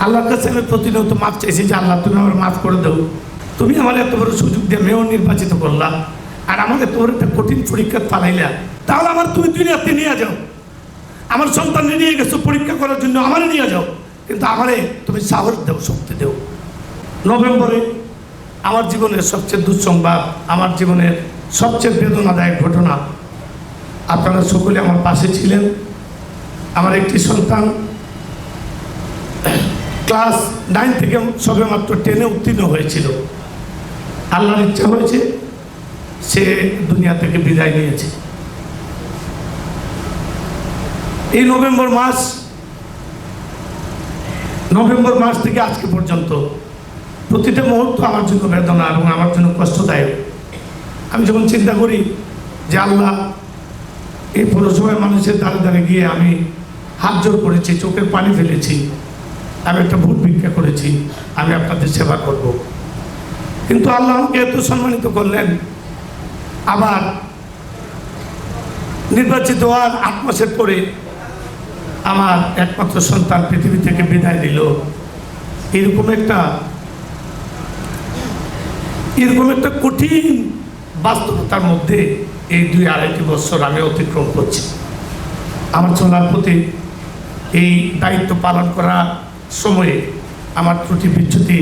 আল্লাহর কাছে আমি প্রতিনিয়ত মাফ চাইছি যে আল্লাহ, তুমি আমার মাফ করে দাও। তুমি আমার এত বড় সুযোগ দিয়ে মেয়র নির্বাচিত করলা আর আমাকে তোর একটা কঠিন পরীক্ষা পালাইলা। তাহলে আমার তুমি দুনিয়াতে নিয়ে যাও। আমার সন্তান নিয়ে গেছো পরীক্ষা করার জন্য আমারে নিয়ে যাও। কিন্তু আমারে তুমি সাহস দেও, শক্তি দেও। নভেম্বরে আমার জীবনের সবচেয়ে দুঃসংবাদ, আমার জীবনের সবচেয়ে বেদনাদায়ক ঘটনা। আপনারা সকলে আমার পাশে ছিলেন। আমার একটি সন্তান ক্লাস নাইন থেকে সবে মাত্র টেনে উত্তীর্ণ হয়েছিল। আল্লাহর ইচ্ছা হয়েছে সে দুনিয়া থেকে বিদায় নিয়েছে। এই নভেম্বর মাস নভেম্বর মাস থেকে আজকে পর্যন্ত প্রতিটা মুহূর্ত আমার জন্য বেদনা এবং আমার জন্য কষ্টদায়ক। আমি যখন চিন্তা করি যে আল্লাহ, এই পৌরসভায় মানুষের দ্বারে দ্বারে গিয়ে আমি হাত জোর করেছি, চোখের পানি ফেলেছি আমি একটা ভূত ভিক্ষা করেছি, আমি আপনাদের সেবা করব। কিন্তু আল্লাহ আমাকে এত সম্মানিত করলেন। আবার নির্বাচিত হওয়ার আট মাসের পরে আমার একমাত্র সন্তান পৃথিবী থেকে বিদায় দিল এরকম একটা এরকম একটা কঠিন বাস্তবতার মধ্যে এই দুই আড়াইটি বছর আমি অতিক্রম করছি। আমার চলার প্রতি এই দায়িত্ব পালন করার সময়ে আমার ত্রুটি বিচ্যুতি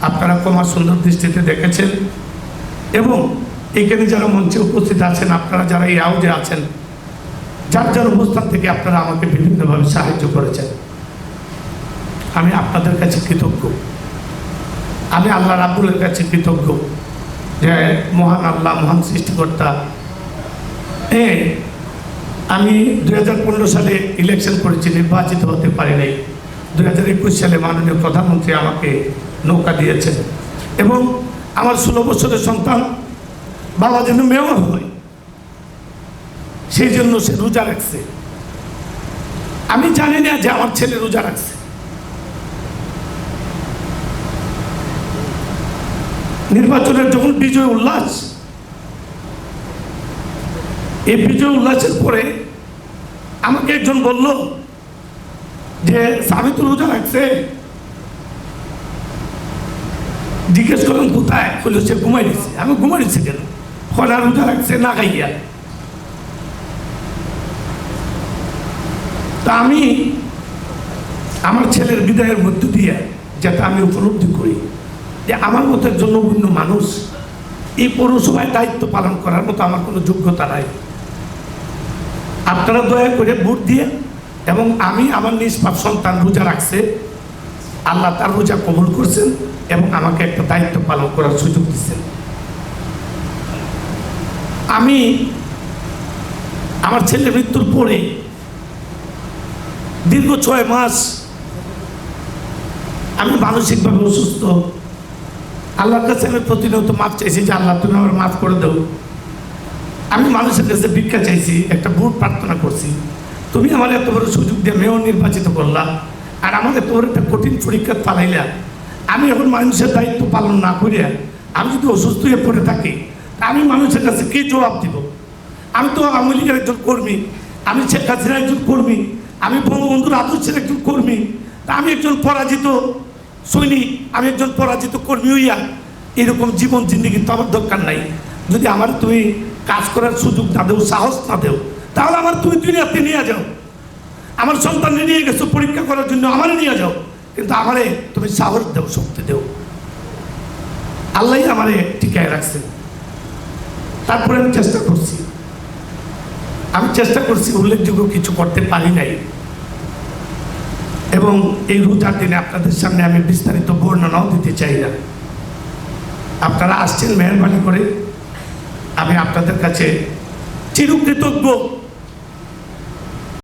আপনারা কমা সুন্দর দৃষ্টিতে দেখেছেন এবং এখানে যারা মঞ্চে উপস্থিত আছেন, আপনারা যারা এই আউজে আছেন, যার যার অবস্থান থেকে আপনারা আমাকে বিভিন্নভাবে সাহায্য করেছেন। আমি আপনাদের কাছে কৃতজ্ঞ। আমি আল্লাহ রাবুলের কাছে কৃতজ্ঞ যে মহান আল্লাহ, মহান সৃষ্টিকর্তা। এ, আমি দু হাজার পনেরো সালে ইলেকশন করেছি, নির্বাচিত হতে পারি নাই দু হাজার একুশ সালে মাননীয় প্রধানমন্ত্রী আমাকে নৌকা দিয়েছেন। এবং আমার ষোলো বছরের সন্তান বাবা যেন মেয়র হয়। সেই জন্য সে রোজা রাখছে। আমি জানি না যে আমার ছেলে রোজা রাখছে। নির্বাচনের যখন বিজয় উল্লাস, এই বিজয় উল্লাসের পরে আমাকে একজন বলল যে স্বামী তো রোজা রাখছে, জিজ্ঞেস করলাম, কোথায়? বলল, সে ঘুমাই দিচ্ছে আমি ঘুমাই দিচ্ছি কেন? ফলা রোজা রাখছে, না খাইয়া। তা আমি আমার ছেলের বিদায়ের মধ্য দিয়ে যেটা আমি উপলব্ধি করি যে আমার মতো একজন নগণ্য মানুষ এই পৌরসভায় দায়িত্ব পালন করার মতো আমার কোনো যোগ্যতা নাই। আপনারা দয়া করে ভোট দিয়ে এবং আমি আমার নিষ্পাপ সন্তান রোজা রাখছে, আল্লাহ তার রোজা কবুল করছেন এবং আমাকে একটা দায়িত্ব পালন করার সুযোগ দিচ্ছেন। আমি আমার ছেলে মৃত্যুর পরে দীর্ঘ ছয় মাস আমি মানসিকভাবে অসুস্থ। আল্লাহর কাছে আমি প্রতিনিয়ত মাফ চাইছি যে আল্লাহ, তুমি আমার মাফ করে দাও। আমি মানুষের কাছে ভিক্ষা চাইছি, একটা ভোট প্রার্থনা করছি। তুমি আমার এত বড় সুযোগ দিয়ে মেয়র নির্বাচিত করলা, আর আমাকে তোর একটা কঠিন পরীক্ষা পালাইলা। আমি এখন মানুষের দায়িত্ব পালন না করিয়া আমি যদি অসুস্থ হয়ে পড়ে থাকি আমি মানুষের কাছে কি জবাব দিব? আমি তো আওয়ামী লীগের একজন কর্মী, আমি শেখ হাসিনার একজন কর্মী, আমি বঙ্গবন্ধুর আদর্শের একজন কর্মী, তা আমি একজন পরাজিত সৈনিক, আমি একজন পরাজিত কর্মী হইয়া এরকম জীবন জিন্দিগি তো আমার দরকার নাই। যদি আমার তুমি কাজ করার সুযোগ না দেও, সাহস না দেও তাহলে আমার তুমি দুনিয়াতে নিয়ে যাও। আমার সন্তান নিয়ে গেছো পরীক্ষা করার জন্য, আমারে নিয়ে যাও। কিন্তু আমারে তুমি সাহস দেও, শক্তি দেও। আল্লাহ আমারে টিকায় রাখছেন তারপরে আমি চেষ্টা করছি। আমি চেষ্টা করছি, উল্লেখযোগ্য কিছু করতে পারি নাই। এবং এই রোজার দিনে আপনাদের সামনে আমি বিস্তারিত বর্ণনাও দিতে চাই না। আপনারা আসছেন মেহরবানি করে। আমি আপনাদের কাছে চিরকৃতজ্ঞ।